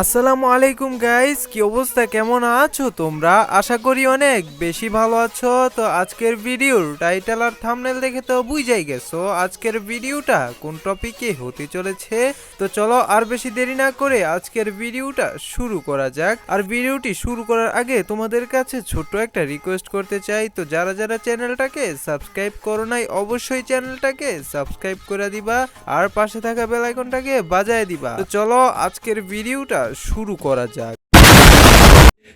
আসসালামু আলাইকুম গাইস কি অবস্থা? কেমন আছো তোমরা? আশা করি অনেক বেশি ভালো আছো। তো আজকের ভিডিওর টাইটেল আর থামনেল দেখে তো বুঝাই গেছো। আজকের ভিডিওটা কোন টপিকে হতে চলেছে? তো চলো আর বেশি দেরি না করে আজকের ভিডিওটা শুরু করা যাক। আর ভিডিওটি শুরু করার আগে তোমাদের কাছে ছোট্ট একটা রিকোয়েস্ট করতে চাই। তো যারা যারা চ্যানেলটাকে সাবস্ক্রাইব করো নাই, অবশ্যই চ্যানেলটাকে সাবস্ক্রাইব করে দিবা। আর পাশে থাকা বেল আইকনটাকে বাজায় দিবা। তো চলো আজকের ভিডিওটা शुरू करा जाए।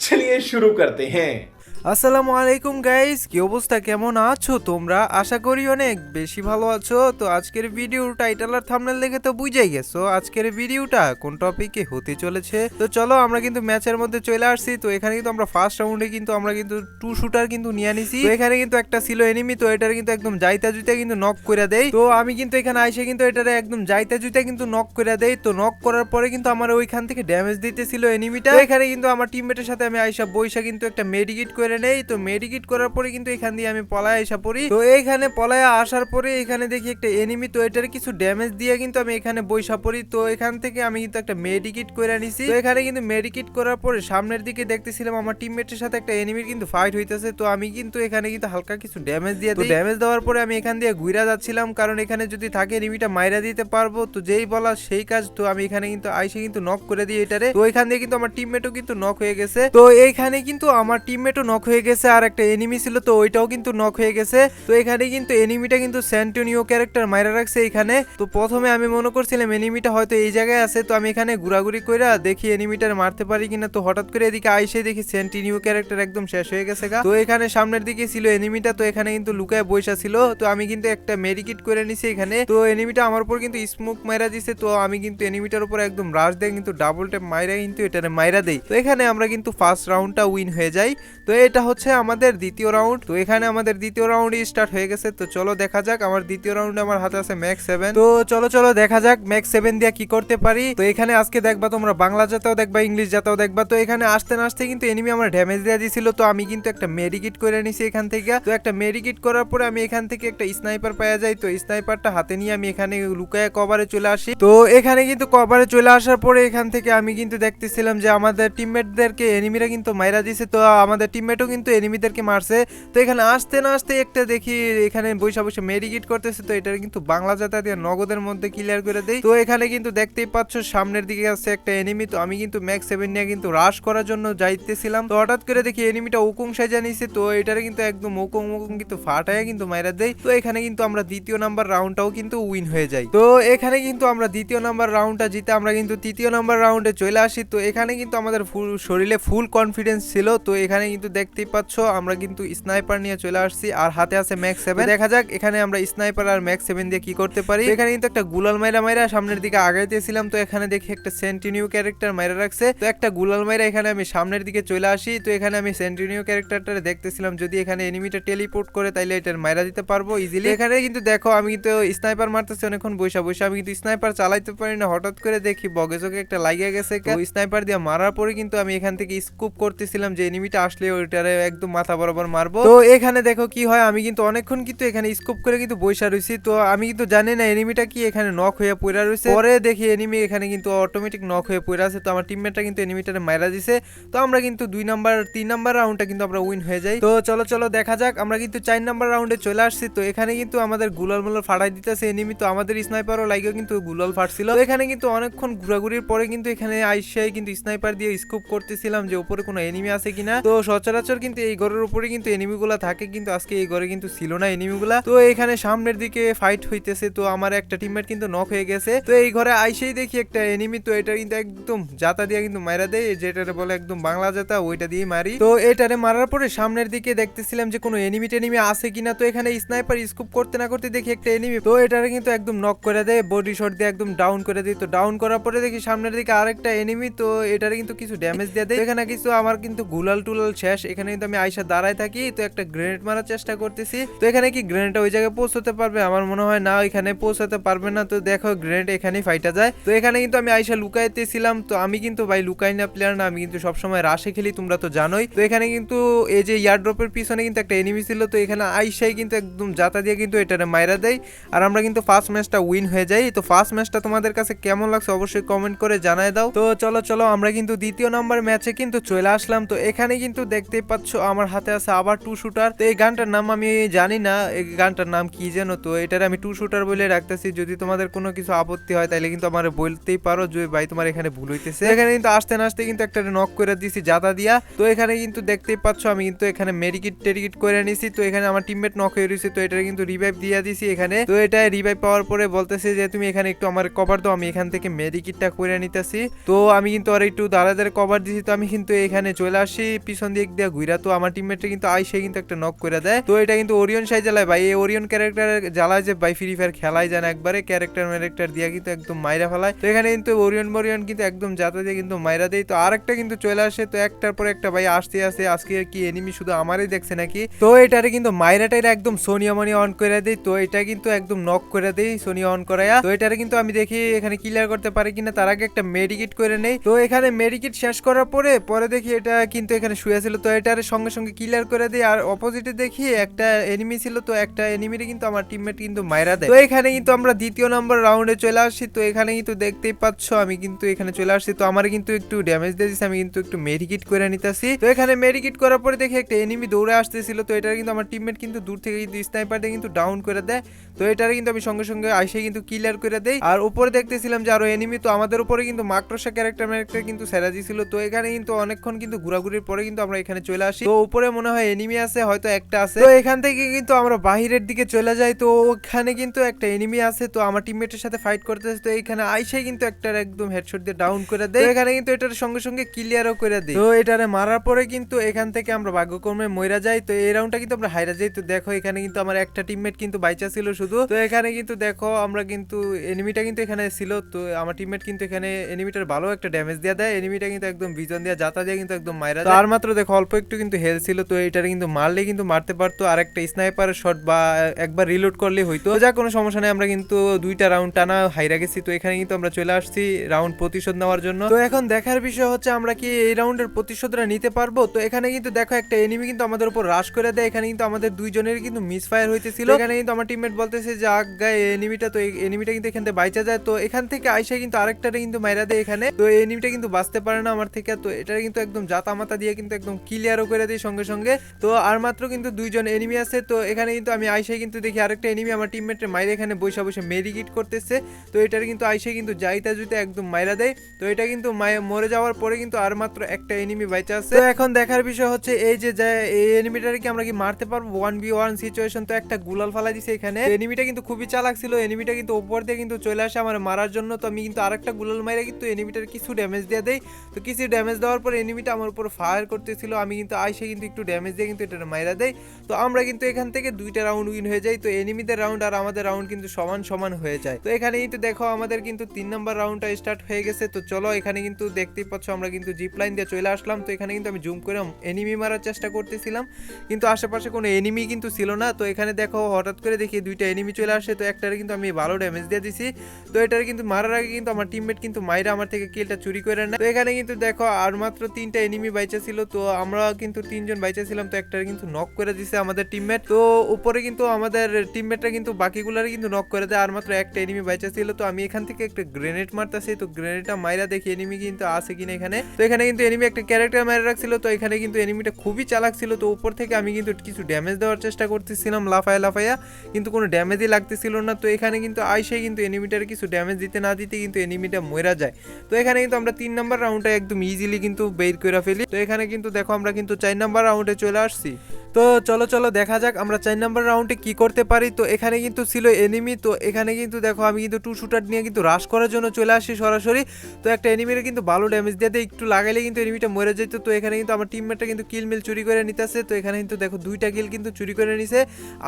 चलिए शुरू करते हैं। আসসালামু আলাইকুম গাইস কি অবস্থা? কেমন আছো তোমরা? আশা করি অনেক বেশি ভালো আছো। তো আজকের ভিডিওর টাইটেল আর থাম্বনেল দেখে তো বুঝাই গেছো আজকের ভিডিওটা কোন টপিকে হতে চলেছে। তো চলো, আমরা কিন্তু ম্যাচের মধ্যে চলে আসছি। তো এখানে কিন্তু আমরা ফার্স্ট রাউন্ডে কিন্তু আমরা কিন্তু টু শুটার কিন্তু নিয়ে নিছি। এখানে কিন্তু একটা ছিল এনিমি তো এটার কিন্তু একদম যাইতা জুইতা কিন্তু নক করে দেই। তো আমি কিন্তু এখানে আইসে কিন্তু এটারে একদম যাইতা জুইতা কিন্তু নক করে দেই। তো নক করার পরে কিন্তু আমার ওইখান থেকে ড্যামেজ দিতেছিল এনিমিটা এখানে কিন্তু আমার টিমমেটের সাথে আমি আইসা বইসা কিন্তু একটা মেডিকেট করে নেই তো মেডিকেট করার পরে কিন্তু এখান দিয়ে আমি পলায় আইসা পড়ি। তো এইখানে পলায় আসার পরে এখানে দেখি একটা এনিমি তো এটার কিছু ড্যামেজ দিয়ে কিন্তু আমি এখানে বইসা পড়ি। তো এখান থেকে আমি কিন্তু একটা মেডিকেট করে নিছি। তো এখানে কিন্তু মেডিকেট করার পরে সামনের দিকে দেখতেছিলাম আমার টিমমেটের সাথে একটা এনিমির কিন্তু ফাইট হইতেছে। তো আমি কিন্তু এখানে কিন্তু হালকা কিছু ড্যামেজ দিয়ে দিই। ড্যামেজ দেওয়ার পরে আমি এখান দিয়ে ঘুরা যাচ্ছিলাম কারণ এখানে যদি থাকে এনিমিটা মাইরা দিতে পারব। তো যেই বলা সেই কাজ তো আমি এখানে কিন্তু আইসে কিন্তু নক করে দিই এটারে। তো এখান দিয়ে কিন্তু আমার টিমমেটও কিন্তু নক হয়ে গেছে। তো এইখানে কিন্তু আমার টিমমেটও নক হয়ে গেছে আর একটা এনিমি ছিল, তো ওইটাও কিন্তু নক হয়ে গেছে। তো এখানে কিন্তু এনিমিটা কিন্তু স্যান্টোনিও ক্যারেক্টার মাইরা রাখছে এখানে। তো প্রথমে আমি মনে করছিলাম এনিমিটা হয়তো এই জায়গায় আছে, তো আমি এখানে ঘোরাঘুরি কইরা দেখি এনিমিটার মারতে পারি কিনা। তো হঠাৎ করে এদিকে আইসে দেখি সেন্টিনিও ক্যারেক্টার একদম শেষ হয়ে গেছে গা। তো এখানে সামনের দিকে ছিল এনিমিটা তো এখানে কিন্তু লুকায় বৈশা ছিল। তো আমি কিন্তু একটা মেডিকিট করে নিছি এখানে। তো এনিমিটা আমার উপর কিন্তু স্মোক মাইরা দিছে, তো আমি কিন্তু এনিমিটার উপর একদম রাশ দেয় কিন্তু ডাবল ট্যাপ মাইরা কিন্তু এটারে মাইরা দেই। তো এখানে আমরা কিন্তু ফার্স্ট রাউন্ডটা উইন হয়ে যাই। তো এটা হচ্ছে আমাদের দ্বিতীয় রাউন্ড তো এখানে আমাদের দ্বিতীয় রাউন্ড স্টার্ট হয়ে গেছে। তো চলো দেখা যাক, আমার দ্বিতীয় রাউন্ডে আমার হাতে আছে ম্যাক্স সেভেন তো চলো চলো দেখা যাক ম্যাক্স সেভেন দিয়ে কি করতে পারি। তো এখানে আজকে দেখবা তোমরা বাংলা জাতেও দেখবা, ইংলিশ জাতেও দেখবা। তো এখানে আসতে না আসতে কিন্তু এনিমি আমার ড্যামেজ দেওয়া দিয়েছিল তো আমি কিন্তু একটা মেডিকিট করে নিছি এখান থেকে। তো একটা মেডিকিট করার পরে আমি এখান থেকে একটা স্নাইপার পাওয়া যায় তো স্নাইপারটা হাতে নিয়ে আমি এখানে লুকায় কভারে চলে আসি। তো এখানে কিন্তু কভারে চলে আসার পরে এখান থেকে আমি কিন্তু দেখতেছিলাম যে আমাদের টিমমেটদেরকে এনিমিরা কিন্তু মাইরা দিছে। তো আমাদের টিমমেটও কিন্তু এনিমিদেরকে মারছে। তো এখানে আসতে না আসতে একটা দেখি এখানে বৈশা বসে মেডিকেট করতেছে, তো এটা কিন্তু বাংলা জাতা দিয়ে নগদের মধ্যে ক্লিয়ার করে দেই। তো এখানে কিন্তু দেখতেই পাচ্ছ সামনের দিকে আছে একটা এনিমি তো আমি কিন্তু ম্যাক্স সেভেন নিয়ে কিন্তু রাশ করার জন্য যাইতেছিলাম। তো হঠাৎ করে দেখি এনিমিটা উকুং সাজা নিছে, তো এটারে কিন্তু একদম উকুং উকুং কিন্তু ফাটায় কিন্তু মাইরা দেয় তো এখানে কিন্তু আমরা দ্বিতীয় নাম্বার রাউন্ডটাও কিন্তু উইন হয়ে যাই। তো এখানে কিন্তু আমরা দ্বিতীয় নাম্বার রাউন্ডটা জিতে আমরা কিন্তু তৃতীয় নাম্বার রাউন্ডে চলে আসি। তো এখানে কিন্তু আমাদের শরীরে ফুল কনফিডেন্স ছিল, তো এখানে কিন্তু দেখতেই পাচ্ছ, আমরা কিন্তু স্নাইপার নিয়ে চলে আসছি, আর হাতে আছে ম্যাক্স সেভেন দেখা যাক, এখানে আমরা স্নাইপার আর ম্যাক্স সেভেন দিয়ে কি করতে পারি। এখানে কিন্তু একটা গুলাল মাইরা মাইরা সামনের দিকে আগাইতেছিলাম, তো এখানে দেখি একটা সেন্টিনিউ ক্যারেক্টার মাইরা রাখছে। তো একটা গুলাল মাইরা এখানে আমি সামনের দিকে চলে আসি, তো এখানে আমি সেন্টিনিউ ক্যারেক্টারটা দেখতেছিলাম, যদি এখানে এনিমিটা টেলিপোর্ট করে, তাইলে এটার মাইরা দিতে পারব ইজিলি এখানে কিন্তু দেখো, আমি কিন্তু স্নাইপার মারতেছি, অনেকক্ষণ বৈশা বৈশা আমি কিন্তু স্নাইপার চালাইতে পারি না, হঠাৎ করে দেখি বগে চোখে একটা লাগিয়ে গেছে। স্নাইপার দিয়ে মারার পরে কিন্তু আমি এখান থেকে স্কুপ করতেছিলাম যে এনিমিটা আসলে ওইটারে একদম মাথা বরাবর মারবো। তো এখানে দেখো কি হয়, আমি কিন্তু অনেকক্ষণ কিন্তু এখানে স্কুপ করে কিন্তু বৈশা রয়েছি তো আমি কিন্তু জানি না এনিমিটা কি এখানে নক হয়ে পড়া রয়েছে পরে দেখি এনিমি এখানে কিন্তু অটোমেটিক নক হয়ে পড়ে আছে। তো আমার টিমমেটটা কিন্তু এনিমিটারে মাইরা দিছে। তো আমরা কিন্তু দুই নাম্বার তিন নাম্বার রাউন্ডটা কিন্তু আমরা উইন হয়ে যাই। তো চলো চলো, দেখা যাক। আমরা কিন্তু চার নাম্বার রাউন্ডে চলে আসছি। তো এখানে কিন্তু আমাদের গুলাল মুলাল ফাটাই দিতেছে এনিমি তো আমাদের স্নাইপারও লাগিয়েও কিন্তু গুলাল ফাটছিল। তো এখানে কিন্তু অনেকক্ষণ ঘোরাঘুরির পরে কিন্তু এখানে আইসাই কিন্তু স্নাইপার দিয়ে স্কুপ করতেছিলাম যে উপরে কোনো এনিমি আছে কিনা। তো সচরাচর কিন্তু এই ঘরের উপরে কিন্তু এনিমি গুলা থাকে, কিন্তু আজকে এই ঘরে কিন্তু ছিল না এনিমি গুলা তো এখানে সামনের দিকে ফাইট হইতেছে, তো আমার একটা টিমমেট কিন্তু নক হয়ে গেছে। তো এই ঘরে আইসেই দেখি একটা এনিমি তো এটা কিন্তু একদম জাতা দিয়ে কিন্তু মারা দেয় যেটারে বলে একদম বাংলা জাতা ওইটা দিয়ে মারি। তো এটারে মারার পরে সামনের দিকে দেখতেছিলাম যে কোনো এনিমি টেনিমি আছে কিনা, তো এখানে স্নাইপার স্কুপ করতে না করতে দেখি একটা এনিমি তো এটারে কিন্তু একদম নক করে দেয় বডি শট দিয়ে একদম ডাউন করে দেয়। তো ডাউন করার পরে দেখি সামনের দিকে আরেকটা এনিমি তো এটারে কিন্তু কিছু ড্যামেজ দিয়ে দেয়। এখানে কিছু আমার কিন্তু গুলাল টুলাল শেষ এখানে কিন্তু আমি আয়সা দাঁড়ায় থাকি, তো একটা গ্রেনেড মারার চেষ্টা করতেছি। তো এখানে কি গ্রেনেডটা ওই জায়গায় পৌঁছতে পারবে? আমার মনে হয় না, এখানে পৌঁছাতে পারবে না। তো দেখো গ্রেনেড এখানেই ফাইটা যায়। তো এখানে কিন্তু আমি আয়সা লুকাইতেছিলাম। তো আমি কিন্তু ভাই লুকাই না প্লেয়ার না, আমি কিন্তু সবসময় রাশে খেলি, তোমরা তো জানোই। তো এখানে কিন্তু এই যে ইয়ারড্রপের পিছনে কিন্তু একটা এনিমি ছিল, তো এখানে আইসাই কিন্তু একদম যাতা দিয়ে কিন্তু এটারে মাইরা দেয়। আর আমরা কিন্তু ফার্স্ট ম্যাচটা উইন হয়ে যাই। তো ফার্স্ট ম্যাচটা তোমাদের কাছে কেমন লাগছে অবশ্যই কমেন্ট করে জানায় দাও। তো চলো চলো, আমরা কিন্তু দ্বিতীয় নাম্বার ম্যাচে কিন্তু চলে আসলাম। তো এখানে কিন্তু দেখতেই পাচ্ছ, আমার হাতে আছে আবার টু শুটার তো এই গানটার নাম আমি জানি না, এই গানটার নাম কি যেন তো? এটার আমি টু শুটার বলে রাখতেছি, যদি তোমাদের কোনো কিছু আপত্তি হয় তাহলে কিন্তু আমার বলতেই পারো যে ভাই তোমার এখানে ভুল হইতেছে। এখানে কিন্তু আসতে না আসতে কিন্তু একটা নক করে দিছি জাদা দিয়া। তো এখানে কিন্তু দেখতেই পাচ্ছ, আমি কিন্তু এখানে মেডিকিট টেরিকিট করে নিছি। তো এখানে আমার টিমমেট নক হয়ে রয়েছে তো এটা কিন্তু রিভাইভ দিয়ে দিছি এখানে। তো এটা রিভাইভ পাওয়ার পরে বলতেছে যে, তুমি এখানে একটু আমার কভার দাও, আমি এখান থেকে মেডিকিটটা করে নিতেছি। তো আমি কিন্তু আর একটু দাঁড়া দাঁড়া কভার দিছি, তো আমি কিন্তু এখানে চলে আসি, পিছন দিক দিয়ে ঘুরা তো আমার টিমমেটটা কিন্তু আইসে কিন্তু একটা নক করে দেয়। তো এটা কিন্তু ওরিয়ন সাই জ্বালায় ভাই। এই ওরিয়ন ক্যারেক্টার জ্বালায় যে ভাই ফ্রি ফায়ার খেলাই যায় একবারে ক্যারেক্টার ম্যারেক্টার দিয়ে কিন্তু একদম মাইরা ফেলায়। তো এখানে কিন্তু ওরিয়ন মরিয়ন কিন্তু একদম যাতা দিয়ে কিন্তু মাইরা দেয়। তো আরেকটা কিন্তু চলে আসে, তো একটার পর একটা ভাই আসতে আসতে আজকে কি এনিমি শুধু আমারই দেখছে নাকি? তো এটারে কিন্তু মাইরাটাইরা একদম সোনিয়া মনি অন করে দেয়। তো এটা কিন্তু একদম নক করে দেয় সোনিয়া অন করায়া। তো এটারে কিন্তু আমি দেখি এখানে ক্লিয়ার করতে পারি কিনা, তার আগে একটা মেডিকিট করে নেই। তো এখানে মেডিকিট শেষ করার পরে পরে দেখি এটা কিন্তু এখানে শুয়ে ছিল। তো এটারে সঙ্গে সঙ্গে ক্লিয়ার করে দেয় আর অপোজিটে দেখি একটা এনিমি ছিল, তো একটা এনিমিরে কিন্তু আমার টিমমেট কিন্তু মাইরা দেয়। তো এখানে কিন্তু আমরা দ্বিতীয় নম্বর রাউন্ডে চলে আসছি, তো এখানে কিন্তু দেখতেই পাচ্ছ আমি কিন্তু এখানে চলে আসছি। তো আমার কিন্তু একটু ড্যামেজ দিয়ে দিচ্ছে আমি কিন্তু একটু মেডিকিট করে নিতেছি। তো এখানে মেডিকিট করার পরে দেখি একটা এনিমি দৌড়ে আসতেছিল, তো এটা কিন্তু আমার টিমমেট কিন্তু দূর থেকে কিন্তু স্নাইপার দিয়ে কিন্তু ডাউন করে দেয়। তো এটারে কিন্তু আমি সঙ্গে সঙ্গে আইসে কিন্তু ক্লিয়ার করে দেই। আর উপরে দেখতেছিলাম যে আরও এনিমি তো আমাদের উপরে কিন্তু মাকড়সা ক্যারেক্টার ম্যারেক্টার কিন্তু সেরা দিছিল তো এখানে কিন্তু অনেকক্ষণ কিন্তু ঘোরাঘুরির পরে কিন্তু আমরা এখানে চলে আসি। তো উপরে মনে হয় এনিমি আছে হয়তো একটা আছে। তো এখান থেকে কিন্তু আমরা বাহিরের দিকে চলে যাই। তো ওখানে কিন্তু একটা এনিমি আছে। তো আমার টিমমেটের সাথে ফাইট করতেছে তো এখানে আইসে কিন্তু একটা একদম হেডশট দিয়ে ডাউন করে দেয়। এখানে কিন্তু এটার সঙ্গে সঙ্গে ক্লিয়ারও করে দেয়। তো এটারে মারার পরে কিন্তু এখান থেকে আমরা ভাগ্যক্রমে মইরা যাই। তো এই রাউন্ডটা কিন্তু আমরা হাইরা যাই। তো দেখো এখানে কিন্তু আমার একটা টিমমেট কিন্তু বাইচা ছিল শুধু। তো এখানে কিন্তু দেখো আমরা কিন্তু এনিমিটা কিন্তু এখানে ছিল। তো আমার টিমমেট কিন্তু এখানে এনিমিটার ভালো একটা ড্যামেজ দিয়ে দেয়। এনিমিটা কিন্তু একদম ভিজন দিয়ে জাতা দিয়ে কিন্তু একদম মাইরা। আর মাত্র দেখো অল্প একটু কিন্তু হেলথ ছিল তো এটারে কিন্তু মারলে কিন্তু মারতে পারতো। আর একটা স্নাইপারের শট বা একবার রিলোড করলে হইতো। যা কোনো সমস্যা নেই আমরা কিন্তু দুইটা রাউন্ড টানা হাইরা গেছি তো এখানে কিন্তু আমরা চলে আসছি রাউন্ড প্রতিশোধ নেওয়ার জন্য। তো এখন দেখার বিষয় হচ্ছে আমরা কি এই রাউন্ডের প্রতিশোধটা নিতে পারব? তো এখানে কিন্তু দেখো একটা এনিমি কিন্তু আমাদের উপর রাশ করে দেয়। এখানে কিন্তু আমাদের দুইজনের কিন্তু মিস ফায়ার হইতেছিল এখানে কিন্তু আমার টিমমেট বলতেছে যে আগায় এনিমিটা তো এনিমিটা কিন্তু এখান থেকে বাইচা যায়। তো এখান থেকে আইসা কিন্তু আরেকটারে কিন্তু মাইরা দেয় এখানে। তো এনিমিটা কিন্তু বাঁচতে পারে না আমার থেকে। তো এটা কিন্তু একদম জাতা মাতা দিয়ে কিন্তু একদম ক্লিয়ারও করে দিই সঙ্গে সঙ্গে। তো আর মাত্র কিন্তু দুইজন এনিমি আছে, তো এখানে কিন্তু আমি আইসাই কিন্তু দেখি আরেকটা এনিমি আমার টিমমেটের মাইরে এখানে বসে বসে মেডিকিট করতেছে। তো এটার কিন্তু আইসে কিন্তু যাইতা জুতে একদম মাইরা দেয়। তো এটা কিন্তু মরে যাওয়ার পরে কিন্তু আর মাত্র একটা এনিমি বাইচা আছে। তো এখন দেখার বিষয় হচ্ছে এই যে যে- এই এনিমিটারে কি আমরা কি মারতে পারব? ওয়ান বি ওয়ান সিচুয়েশন তো একটা গুলাল ফালাই দিছে এখানে। এনিমিটা কিন্তু খুবই চালাক ছিল এনিমিটা কিন্তু উপর দিয়ে কিন্তু চলে আসে আমার মারার জন্য। তো আমি কিন্তু আরেকটা গুলাল মাইরা কিন্তু এনিমিটার কিছু ড্যামেজ দিয়ে দেয় তো কিছু ড্যামেজ দেওয়ার পর এনিমিটা আমার উপর ফায়ার করতেছিল, আমি কিন্তু আইসে কিন্তু একটু ড্যামেজ দিয়ে কিন্তু এটা মাইরা দেয় তো আমরা কিন্তু এখান থেকে দুইটা রাউন্ড উইন হয়ে যাই তো এনিমিদের রাউন্ড আর আমাদের রাউন্ড কিন্তু সমান সমান হয়ে যায়। তো এখানে কিন্তু দেখো আমাদের কিন্তু তিন নম্বর রাউন্ডটা স্টার্ট হয়ে গেছে। তো চলো এখানে কিন্তু দেখতেই পাচ্ছ আমরা কিন্তু জিপ লাইন দিয়ে চলে আসলাম। তো এখানে কিন্তু আমি জুম করে এনিমি মারার চেষ্টা করতেছিলাম। কিন্তু আশেপাশে কোনো এনিমি কিন্তু ছিল না। তো এখানে দেখো হঠাৎ করে দেখি দুইটা এনিমি চলে আসে। তো একটারে কিন্তু আমি ভালো ড্যামেজ দিয়ে দিছি। তো এটার কিন্তু মারার আগে কিন্তু আমার টিমমেট কিন্তু মাইরা আমার থেকে কিলটা চুরি করে নেয়। তো এখানে কিন্তু দেখো আর মাত্র তিনটা এনিমি বাইচা ছিল। তো আমরা কিন্তু তিনজন বাইচা ছিলাম তো একটা কিন্তু নক করে দিছে আমাদের টিমমেট তো উপরে কিন্তু আমাদের টিমমেটরা কিন্তু বাকিগুলার কিন্তু নক করে দেয়, আর মাত্র একটা এনিমি বাইচা ছিল তো আমি এখান থেকে একটা গ্রেনেড মারতেছি, তো গ্রেনেডটা মাইরা দেখি এনিমি কিন্তু আছে কিনা এখানে। তো এখানে কিন্তু এনিমি একটা ক্যারেক্টার মারা রাখছিল, তো এখানে কিন্তু এনিমিটা খুবই চালাক ছিল। তো উপর থেকে আমি কিন্তু কিছু ড্যামেজ দেওয়ার চেষ্টা করতেছিলাম, লাফায়া লাফায়া, কিন্তু কোনো ড্যামেজই লাগতেছিল না। তো এখানে কিন্তু আইসে কিন্তু এনিমিটার কিছু ড্যামেজ দিতে না দিতে কিন্তু এনিমিটা মরা যায়। তো এখানে কিন্তু আমরা তিন নম্বর রাউন্ডটা একদম ইজিলি কিন্তু বের করে ফেলি। তো এখানে কিন্তু দেখো আমরা কিন্তু চার নাম্বার রাউন্ডে চলে আসছি। তো চলো চলো, দেখা যাক আমরা চার নাম্বার রাউন্ডে কি করতে পারি। তো এখানে কিন্তু ছিল এনিমি তো এখানে কিন্তু দেখো আমি কিন্তু টু শুটার নিয়ে কিন্তু রাশ করার জন্য চলে আসি সরাসরি। তো একটা এনিমির কিন্তু ভালো ড্যামেজ দিয়ে একটু লাগাইলে কিন্তু এনিমিটা মরে যেত। তো এখানে কিন্তু আমার টিমমেটটা কিন্তু কিল মিল চুরি করে নিতেছে। তো এখানে কিন্তু দেখো দুইটা কিল কিন্তু চুরি করে নিছে।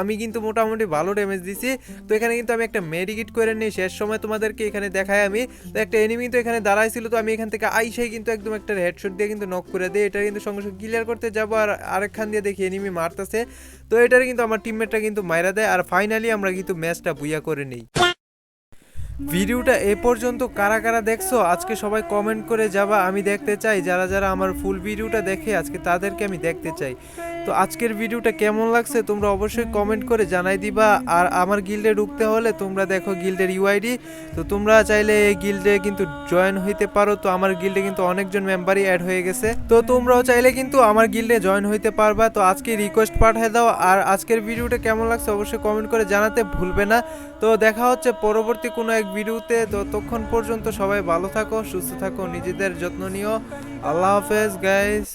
আমি কিন্তু মোটামুটি ভালো ড্যামেজ দিছি। তো এখানে কিন্তু আমি একটা মেডিকিট করে নিই। শেষ সময় তোমাদেরকে এখানে দেখাই আমি। তো একটা এনিমি তো এখানে দাঁড়াইছিল, তো আমি এখান থেকে আইসাই কিন্তু একদম একটা হেডশট দিয়ে কিন্তু নক করে দিই। এটা কিন্তু সঙ্গে সঙ্গে ক্লিয়ার করতে যাব। আর আরেকখান দিয়ে দেখি এনিমি মারতেছে। তো এটার কিন্তু আমার টিমমেটটা কিন্তু মাইরা দেয় আর ফাইনালি আমরা কিন্তু ম্যাচটা বুইয়া করে নিই। ভিডিওটা এ পর্যন্ত কারা কারা দেখছ, আজকে সবাই কমেন্ট করে যাবা। আমি দেখতে চাই, যারা যারা আমার ফুল ভিডিওটা দেখে আজকে তাদেরকে আমি দেখতে চাই। তো আজকের ভিডিওটা কেমন লাগছে তোমরা অবশ্যই কমেন্ট করে জানাই দিবা। আর আমার গিল্ডে ঢুকতে হলে তোমরা দেখো গিল্ডের ইউআইডি তো তোমরা চাইলে এই গিল্ডে কিন্তু জয়েন হইতে পারো। তো আমার গিল্ডে কিন্তু অনেকজন মেম্বারই অ্যাড হয়ে গেছে। তো তোমরাও চাইলে কিন্তু আমার গিল্ডে জয়েন হইতে পারবা। তো আজকে রিকোয়েস্ট পাঠিয়ে দাও। আর আজকের ভিডিওটা কেমন লাগছে অবশ্যই কমেন্ট করে জানাতে ভুলবে না। তো দেখা হচ্ছে পরবর্তী কোনো এক ভিডিওতে। ততক্ষণ পর্যন্ত সবাই ভালো থাকো, সুস্থ থাকো, নিজেদের যত্ন নিও। আল্লাহ হাফেজ গাইস